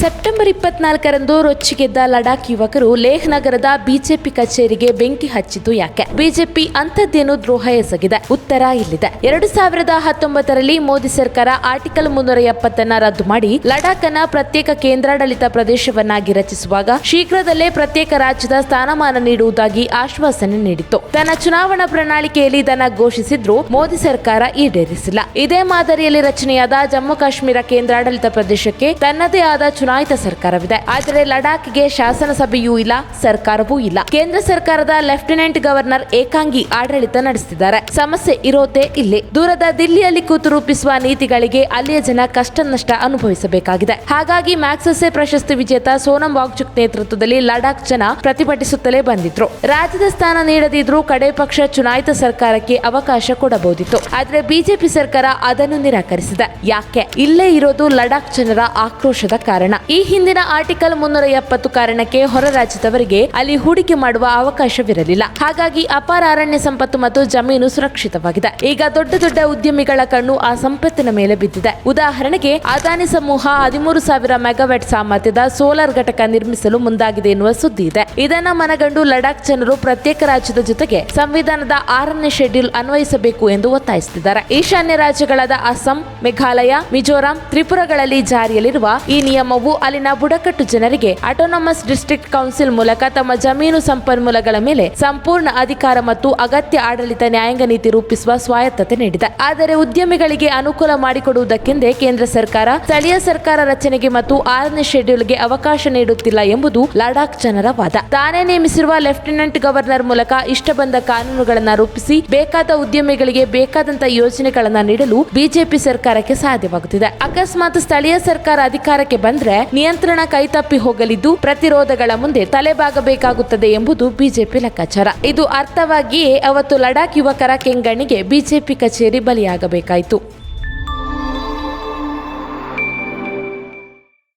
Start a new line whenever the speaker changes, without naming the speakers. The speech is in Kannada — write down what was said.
ಸೆಪ್ಟೆಂಬರ್ ಇಪ್ಪತ್ನಾಲ್ಕರಂದು ರೊಚ್ಚಿಗೆದ್ದ ಲಡಾಖ್ ಯುವಕರು ಲೇಹ್ ನಗರದ ಬಿಜೆಪಿ ಕಚೇರಿಗೆ ಬೆಂಕಿ ಹಚ್ಚಿದ್ದು ಯಾಕೆ? ಬಿಜೆಪಿ ಅಂಥದ್ದೇನು ದ್ರೋಹ ಎಸಗಿದೆ. ಉತ್ತರ ಇಲ್ಲಿದೆ. ಎರಡು ಸಾವಿರದ ಹತ್ತೊಂಬತ್ತರಲ್ಲಿ ಮೋದಿ ಸರ್ಕಾರ ಆರ್ಟಿಕಲ್ ಮುನ್ನೂರ ಎಪ್ಪತ್ತನ್ನ ರದ್ದು ಮಾಡಿ ಲಡಾಖ್ ಅನ್ನ ಪ್ರತ್ಯೇಕ ಕೇಂದ್ರಾಡಳಿತ ಪ್ರದೇಶವನ್ನಾಗಿ ರಚಿಸುವಾಗ ಶೀಘ್ರದಲ್ಲೇ ಪ್ರತ್ಯೇಕ ರಾಜ್ಯದ ಸ್ಥಾನಮಾನ ನೀಡುವುದಾಗಿ ಆಶ್ವಾಸನೆ ನೀಡಿತ್ತು. ತನ್ನ ಚುನಾವಣಾ ಪ್ರಣಾಳಿಕೆಯಲ್ಲಿ ಇದನ್ನ ಘೋಷಿಸಿದ್ರು ಮೋದಿ ಸರ್ಕಾರ ಈಡೇರಿಸಿಲ್ಲ. ಇದೇ ಮಾದರಿಯಲ್ಲಿ ರಚನೆಯಾದ ಜಮ್ಮು ಕಾಶ್ಮೀರ ಕೇಂದ್ರಾಡಳಿತ ಪ್ರದೇಶಕ್ಕೆ ತನ್ನದೇ ಆದ ಚುನಾಯಿತ ಸರ್ಕಾರವಿದೆ. ಆದರೆ ಲಡಾಖ್ಗೆ ಶಾಸನಸಭೆಯೂ ಇಲ್ಲ, ಸರ್ಕಾರವೂ ಇಲ್ಲ. ಕೇಂದ್ರ ಸರ್ಕಾರದ ಲೆಫ್ಟಿನೆಂಟ್ ಗವರ್ನರ್ ಏಕಾಂಗಿ ಆಡಳಿತ ನಡೆಸುತ್ತಿದ್ದಾರೆ ಸಮಸ್ಯೆ ಇರೋದೇ ಇಲ್ಲಿ. ದೂರದ ದಿಲ್ಲಿಯಲ್ಲಿ ಕೂತು ರೂಪಿಸುವ ನೀತಿಗಳಿಗೆ ಅಲ್ಲಿಯ ಜನ ಕಷ್ಟ ನಷ್ಟ ಅನುಭವಿಸಬೇಕಾಗಿದೆ. ಹಾಗಾಗಿ ಮ್ಯಾಕ್ಸಸೆ ಪ್ರಶಸ್ತಿ ವಿಜೇತ ಸೋನಂ ವಾಗ್ಚುಕ್ ನೇತೃತ್ವದಲ್ಲಿ ಲಡಾಖ್ ಜನ ಪ್ರತಿಭಟಿಸುತ್ತಲೇ ಬಂದಿದ್ರು. ರಾಜ್ಯದ ಸ್ಥಾನ ನೀಡದಿದ್ರೂ ಕಡೆ ಪಕ್ಷ ಚುನಾಯಿತ ಸರ್ಕಾರಕ್ಕೆ ಅವಕಾಶ ಕೊಡಬಹುದಿತ್ತು. ಆದ್ರೆ ಬಿಜೆಪಿ ಸರ್ಕಾರ ಅದನ್ನು ನಿರಾಕರಿಸಿದೆ. ಯಾಕೆ? ಇಲ್ಲೇ ಇರೋದು ಲಡಾಖ್ ಜನರ ಆಕ್ರೋಶದ ಕಾರಣ. ಈ ಹಿಂದಿನ ಆರ್ಟಿಕಲ್ ಮುನ್ನೂರ ಎಪ್ಪತ್ತು ಕಾರಣಕ್ಕೆ ಹೊರ ರಾಜ್ಯದವರಿಗೆ ಅಲ್ಲಿ ಹೂಡಿಕೆ ಮಾಡುವ ಅವಕಾಶವಿರಲಿಲ್ಲ. ಹಾಗಾಗಿ ಅಪಾರ ಅರಣ್ಯ ಸಂಪತ್ತು ಮತ್ತು ಜಮೀನು ಸುರಕ್ಷಿತವಾಗಿದೆ. ಈಗ ದೊಡ್ಡ ದೊಡ್ಡ ಉದ್ಯಮಿಗಳ ಕಣ್ಣು ಆ ಸಂಪತ್ತಿನ ಮೇಲೆ ಬಿದ್ದಿದೆ. ಉದಾಹರಣೆಗೆ, ಅದಾನಿ ಸಮೂಹ ಹದಿಮೂರು ಸಾವಿರ ಮೆಗಾವ್ಯಾಟ್ ಸಾಮರ್ಥ್ಯದ ಸೋಲಾರ್ ಘಟಕ ನಿರ್ಮಿಸಲು ಮುಂದಾಗಿದೆ ಎನ್ನುವ ಸುದ್ದಿ ಇದೆ. ಇದನ್ನ ಮನಗಂಡು ಲಡಾಖ್ ಜನರು ಪ್ರತ್ಯೇಕ ರಾಜ್ಯದ ಜೊತೆಗೆ ಸಂವಿಧಾನದ ಆರನೇ ಶೆಡ್ಯೂಲ್ ಅನ್ವಯಿಸಬೇಕು ಎಂದು ಒತ್ತಾಯಿಸುತ್ತಿದ್ದಾರೆ. ಈಶಾನ್ಯ ರಾಜ್ಯಗಳಾದ ಅಸ್ಸಾಂ, ಮೇಘಾಲಯ, ಮಿಜೋರಾಂ, ತ್ರಿಪುರಗಳಲ್ಲಿ ಜಾರಿಯಲ್ಲಿರುವ ಈ ನಿಯಮವು ಅಲ್ಲಿನ ಬುಡಕಟ್ಟು ಜನರಿಗೆ ಆಟೋನಮಸ್ ಡಿಸ್ಟ್ರಿಕ್ಟ್ ಕೌನ್ಸಿಲ್ ಮೂಲಕ ತಮ್ಮ ಜಮೀನು ಸಂಪನ್ಮೂಲಗಳ ಮೇಲೆ ಸಂಪೂರ್ಣ ಅಧಿಕಾರ ಮತ್ತು ಅಗತ್ಯ ಆಡಳಿತ ನ್ಯಾಯಾಂಗ ನೀತಿ ರೂಪಿಸುವ ಸ್ವಾಯತ್ತತೆ ನೀಡಿದೆ. ಆದರೆ ಉದ್ಯಮಿಗಳಿಗೆ ಅನುಕೂಲ ಮಾಡಿಕೊಡುವುದಕ್ಕೆಂದೇ ಕೇಂದ್ರ ಸರ್ಕಾರ ಸ್ಥಳೀಯ ಸರ್ಕಾರ ರಚನೆಗೆ ಮತ್ತು ಆರನೇ ಶೆಡ್ಯೂಲ್ಗೆ ಅವಕಾಶ ನೀಡುತ್ತಿಲ್ಲ ಎಂಬುದು ಲಡಾಖ್ ಜನರ ವಾದ. ತಾನೇ ನೇಮಿಸಿರುವ ಲೆಫ್ಟಿನೆಂಟ್ ಗವರ್ನರ್ ಮೂಲಕ ಇಷ್ಟ ಬಂದ ಕಾನೂನುಗಳನ್ನು ರೂಪಿಸಿ ಬೇಕಾದ ಉದ್ಯಮಿಗಳಿಗೆ ಬೇಕಾದಂತಹ ಯೋಜನೆಗಳನ್ನು ನೀಡಲು ಬಿಜೆಪಿ ಸರ್ಕಾರಕ್ಕೆ ಸಾಧ್ಯವಾಗುತ್ತಿದೆ. ಅಕಸ್ಮಾತ್ ಸ್ಥಳೀಯ ಸರ್ಕಾರ ಅಧಿಕಾರಕ್ಕೆ ಬಂದ್ರೆ ನಿಯಂತ್ರಣ ಕೈತಪ್ಪಿ ಹೋಗಲಿದ್ದು ಪ್ರತಿರೋಧಗಳ ಮುಂದೆ ತಲೆಬಾಗಬೇಕಾಗುತ್ತದೆ ಎಂಬುದು ಬಿಜೆಪಿ ಲೆಕ್ಕಾಚಾರ. ಇದು ಅರ್ಥವಾಗಿಯೇ ಅವತ್ತು ಲಡಾಖ್ ಯುವಕರ ಕೆಂಗಣ್ಣಿಗೆ ಬಿಜೆಪಿ ಕಚೇರಿ ಬಲಿಯಾಗಬೇಕಾಯಿತು.